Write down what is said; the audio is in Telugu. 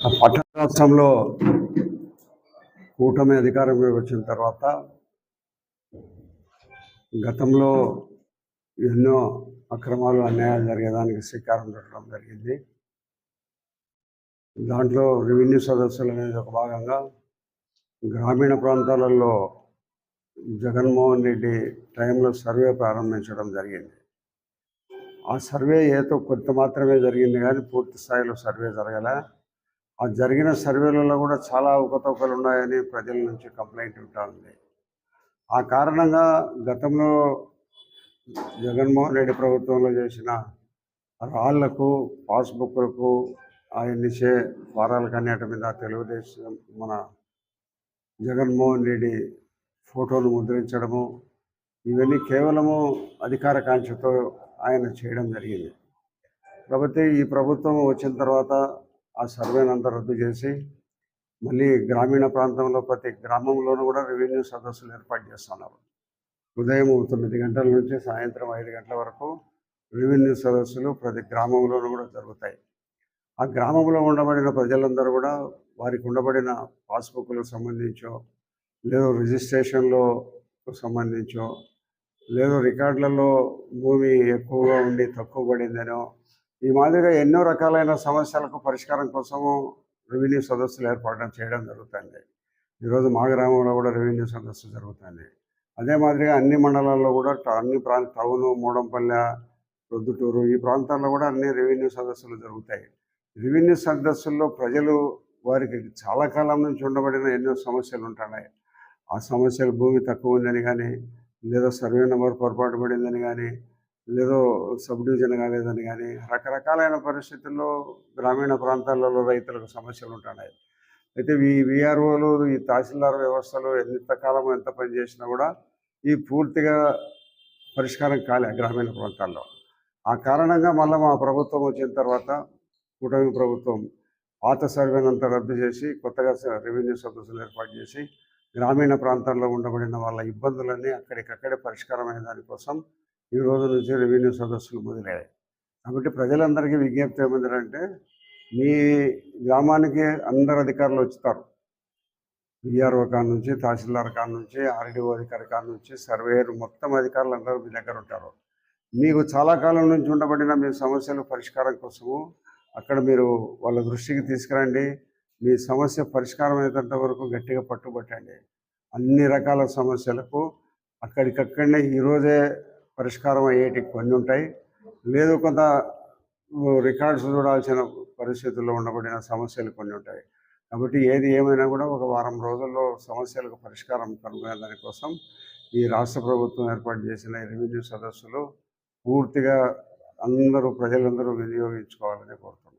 ఆ పట్టణ రాష్ట్రంలో కూటమి అధికారంలోకి వచ్చిన తర్వాత గతంలో ఎన్నో అక్రమాలు అన్యాయాలు జరిగేదానికి శ్రీకారం చుట్టడం జరిగింది. దాంట్లో రెవెన్యూ సదస్సులు అనేది ఒక భాగంగా గ్రామీణ ప్రాంతాలలో జగన్మోహన్ రెడ్డి టైంలో సర్వే ప్రారంభించడం జరిగింది. ఆ సర్వే ఏదో కొంత మాత్రమే జరిగింది కానీ పూర్తి స్థాయిలో సర్వే జరగలే. ఆ జరిగిన సర్వేలలో కూడా చాలా అవకతవకలు ఉన్నాయని ప్రజల నుంచి కంప్లైంట్ ఉంటా ఉంది. ఆ కారణంగా గతంలో జగన్మోహన్ రెడ్డి ప్రభుత్వంలో చేసిన రాళ్ళకు పాస్బుక్లకు ఆయన్నిచ్చే ఫారాలకు అన్నిటి మీద తెలుగుదేశం మన జగన్మోహన్ రెడ్డి ఫోటోలు ముద్రించడము ఇవన్నీ కేవలము అధికార కాంక్షతో ఆయన చేయడం జరిగింది. కాబట్టి ఈ ప్రభుత్వం వచ్చిన తర్వాత ఆ సర్వేను అంతా రద్దు చేసి మళ్ళీ గ్రామీణ ప్రాంతంలో ప్రతి గ్రామంలోనూ కూడా రెవెన్యూ సదస్సులు ఏర్పాటు చేస్తున్నారు. ఉదయం తొమ్మిది గంటల నుంచి సాయంత్రం ఐదు గంటల వరకు రెవెన్యూ సదస్సులు ప్రతి గ్రామంలోనూ కూడా జరుగుతాయి. ఆ గ్రామంలో ఉండబడిన ప్రజలందరూ కూడా వారికి ఉండబడిన పాస్బుక్లకు సంబంధించో లేదు రిజిస్ట్రేషన్లో సంబంధించో లేదు రికార్డులలో భూమి ఎక్కువగా ఉండి తక్కువ పడిందనో ఈ మాదిరిగా ఎన్నో రకాలైన సమస్యలకు పరిష్కారం కోసము రెవెన్యూ సదస్సులు ఏర్పడడం చేయడం జరుగుతుంది. ఈరోజు మా గ్రామంలో కూడా రెవెన్యూ సదస్సు జరుగుతుంది. అదే మాదిరిగా అన్ని మండలాల్లో కూడా అన్ని ప్రాంత టౌను మూడంపల్లె ప్రొద్దుటూరు ఈ ప్రాంతాల్లో కూడా అన్ని రెవెన్యూ సదస్సులు జరుగుతాయి. రెవెన్యూ సదస్సుల్లో ప్రజలు వారికి చాలా కాలం నుంచి ఉండబడిన ఎన్నో సమస్యలు ఉంటున్నాయి. ఆ సమస్యలు భూమి తక్కువ ఉందని కానీ లేదా సర్వే నెంబర్ పొరపాటు పడిందని కానీ లేదో సబ్ డివిజన్ కాలేదని కానీ రకరకాలైన పరిస్థితుల్లో గ్రామీణ ప్రాంతాలలో రైతులకు సమస్యలు ఉంటున్నాయి అయితే ఈ విఆర్ఓలు ఈ తహసీల్దార్ వ్యవస్థలు ఎంతకాలం ఎంత పని చేసినా కూడా ఈ పూర్తిగా పరిష్కారం కాలే గ్రామీణ ప్రాంతాల్లో. ఆ కారణంగా మళ్ళీ మా ప్రభుత్వం వచ్చిన తర్వాత కూటమి ప్రభుత్వం పాత సర్వేనంతా రద్దు చేసి కొత్తగా రెవెన్యూ సదస్సులు ఏర్పాటు చేసి గ్రామీణ ప్రాంతాల్లో ఉండబడిన వాళ్ళ ఇబ్బందులన్నీ అక్కడికక్కడే పరిష్కారమైన దానికోసం ఈ రోజు నుంచి రెవెన్యూ సదస్సులు మొదలయ్యాయి. కాబట్టి ప్రజలందరికీ విజ్ఞప్తి ఏమందంటే మీ గ్రామానికి అందరు అధికారులు వచ్చుతారు విఆర్ఓ కాడ నుంచి తహసీల్దార్ కాడ నుంచి ఆర్డీఓ అధికారి కాడ నుంచి సర్వేయర్ మొత్తం అధికారులు అందరూ మీ దగ్గర ఉంటారు. మీకు చాలా కాలం నుంచి ఉండబడిన మీ సమస్యల పరిష్కారం కోసము అక్కడ మీరు వాళ్ళ దృష్టికి తీసుకురండి. మీ సమస్య పరిష్కారం అయ్యేంత వరకు గట్టిగా పట్టుబట్టండి. అన్ని రకాల సమస్యలకు అక్కడికక్కడనే ఈరోజే పరిష్కారం అయ్యేటి కొన్ని ఉంటాయి. లేదు కొంత రికార్డ్స్ చూడాల్సిన పరిస్థితుల్లో ఉండబడిన సమస్యలు కొన్ని ఉంటాయి. కాబట్టి ఏది ఏమైనా కూడా ఒక వారం రోజుల్లో సమస్యలకు పరిష్కారం కనుగొనే దానికోసం ఈ రాష్ట్ర ప్రభుత్వం ఏర్పాటు చేసిన రెవెన్యూ సదస్సులు పూర్తిగా అందరూ ప్రజలందరూ వినియోగించుకోవాలని కోరుతున్నాను